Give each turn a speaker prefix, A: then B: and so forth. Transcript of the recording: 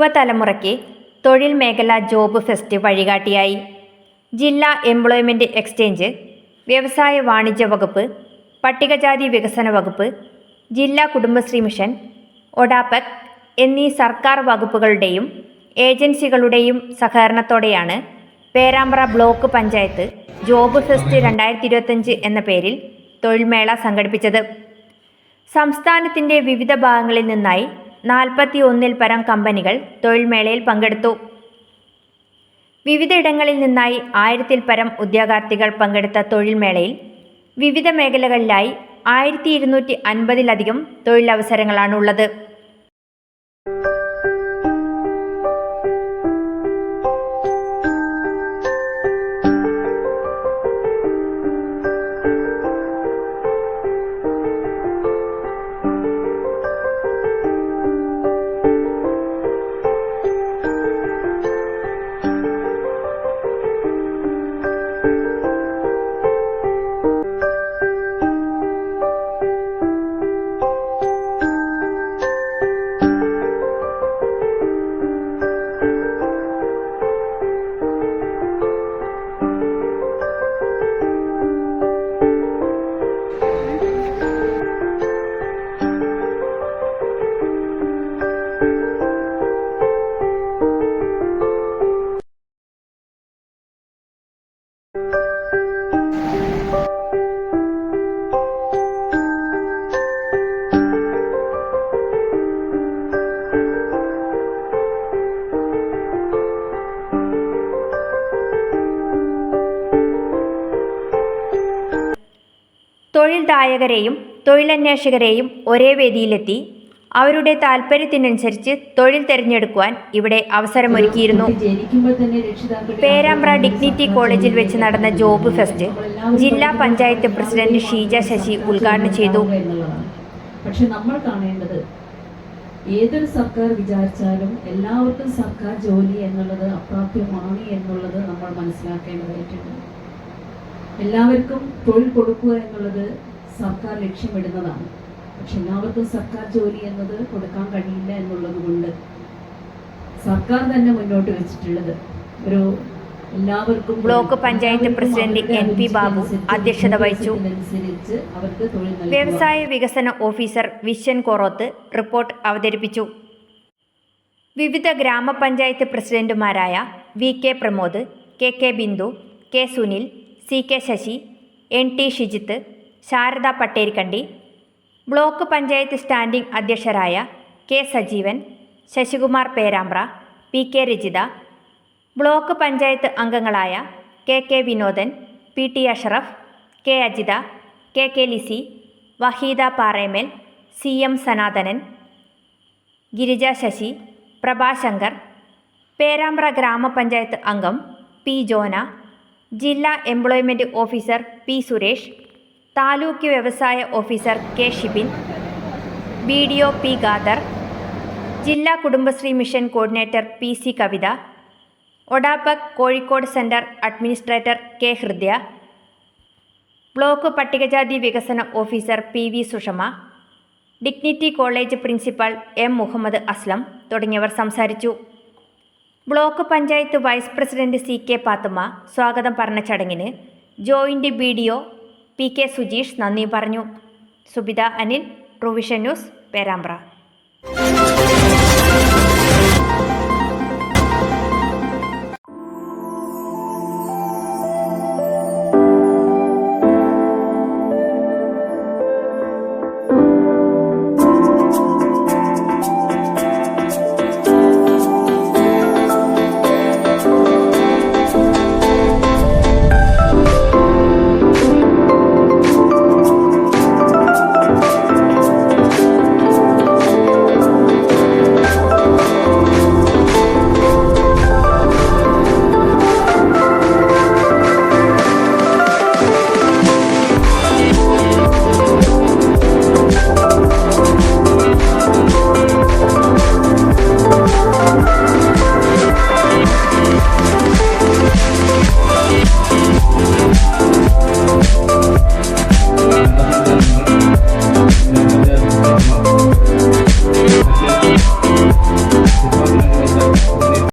A: യുവതലമുറയ്ക്ക് തൊഴിൽ മേഖല ജോബ് ഫെസ്റ്റ് വഴികാട്ടിയായി. ജില്ലാ എംപ്ലോയ്മെന്റ് എക്സ്ചേഞ്ച് വ്യവസായ വാണിജ്യ വകുപ്പ് പട്ടികജാതി വികസന വകുപ്പ് ജില്ലാ കുടുംബശ്രീ മിഷൻ ഒഡാപെക് എന്നീ സർക്കാർ വകുപ്പുകളുടെയും ഏജൻസികളുടെയും സഹകരണത്തോടെയാണ് Perambra block panchayat job fest രണ്ടായിരത്തി ഇരുപത്തഞ്ച് എന്ന പേരിൽ തൊഴിൽമേള സംഘടിപ്പിച്ചത്. സംസ്ഥാനത്തിന്റെ വിവിധ ഭാഗങ്ങളിൽ നിന്നായി നാൽപ്പത്തി ഒന്നിൽ പരം കമ്പനികൾ തൊഴിൽമേളയിൽ പങ്കെടുത്തു. വിവിധയിടങ്ങളിൽ നിന്നായി ആയിരത്തിൽ പരം ഉദ്യോഗാർത്ഥികൾ പങ്കെടുത്ത തൊഴിൽമേളയിൽ വിവിധ മേഖലകളിലായി ആയിരത്തി ഇരുന്നൂറ്റി അൻപതിലധികം തൊഴിലവസരങ്ങളാണുള്ളത്. തൊഴിൽദായകരെയും തൊഴിലന്വേഷകരെയും ഒരേ വേദിയിലെത്തി. അവരുടെ താല്പര്യത്തിനനുസരിച്ച് തൊഴിൽ തിരഞ്ഞെടുക്കുവാൻ ഇവിടെ അവസരമൊരുക്കിയിരുന്നു. പേരാമ്പ്ര ഡിഗ്നിറ്റി കോളേജിൽ വെച്ച് നടന്ന ജോബ് ഫെസ്റ്റ് ജില്ലാ പഞ്ചായത്ത് പ്രസിഡന്റ് ഷീജ ശശി ഉദ്ഘാടനം ചെയ്തു.
B: നമ്മൾ കാണേണ്ടത് ഏതൊരു സർക്കാർ വിചാരിച്ചാലും എല്ലാവർക്കും സർക്കാർ ജോലി എന്നുള്ളത് അപ്രാപ്യമാണ് എന്നുള്ളത് നമ്മൾ മനസ്സിലാക്കേണ്ടതായിട്ടുണ്ട്. എല്ലാവർക്കും തൊഴിൽ കൊടുക്കുക എന്നുള്ളത് സർക്കാർ ലക്ഷ്യമിടുന്നതാണ്. പക്ഷെ എല്ലാവർക്കും സർക്കാർ ജോലി എന്നത് കൊടുക്കാൻ കഴിയില്ല എന്നുള്ളത് കൊണ്ട് സർക്കാർ തന്നെ മുന്നോട്ട് വെച്ചിട്ടുള്ളത്. ഒരു എല്ലാവർക്കും
A: block panchayat president N P Babu അധ്യക്ഷത വഹിച്ചു. വ്യവസായ വികസന ഓഫീസർ വിശ്വൻ കൊറോത്ത് റിപ്പോർട്ട് അവതരിപ്പിച്ചു. വിവിധ ഗ്രാമപഞ്ചായത്ത് പ്രസിഡന്റുമാരായ V K Pramod K K Bindu K Sunil C K Sasi N T Shijith Sarada Patterikkandi block panchayat standing അധ്യക്ഷരായ K Sajeevan Sasikumar Perambra P K Rajitha block panchayat അംഗങ്ങളായ K K Vinodan P T Ashraf K Ajitha K K Lissy Waheeda Paremel C M Sanathanan Girija Sasi Prabhashankar Perambra ഗ്രാമപഞ്ചായത്ത് അംഗം P Jona ജില്ലാ employment officer P Suresh taluk വ്യവസായ officer K Shibin B D O P Gadar ജില്ലാ Kudumbashree mission coordinator P C Kavitha ODEPC Kozhikode center administrator K Hridaya block പട്ടികജാതി വികസന officer P V Sushama dignity college principal M Muhammad Aslam തുടങ്ങിയവർ സംസാരിച്ചു. Block panchayat vice president C K Pathumma സ്വാഗതം പറഞ്ഞ ചടങ്ങിന് joint B D O P K Sujeesh നന്ദി പറഞ്ഞു. Subitha Anil provision news Perambra.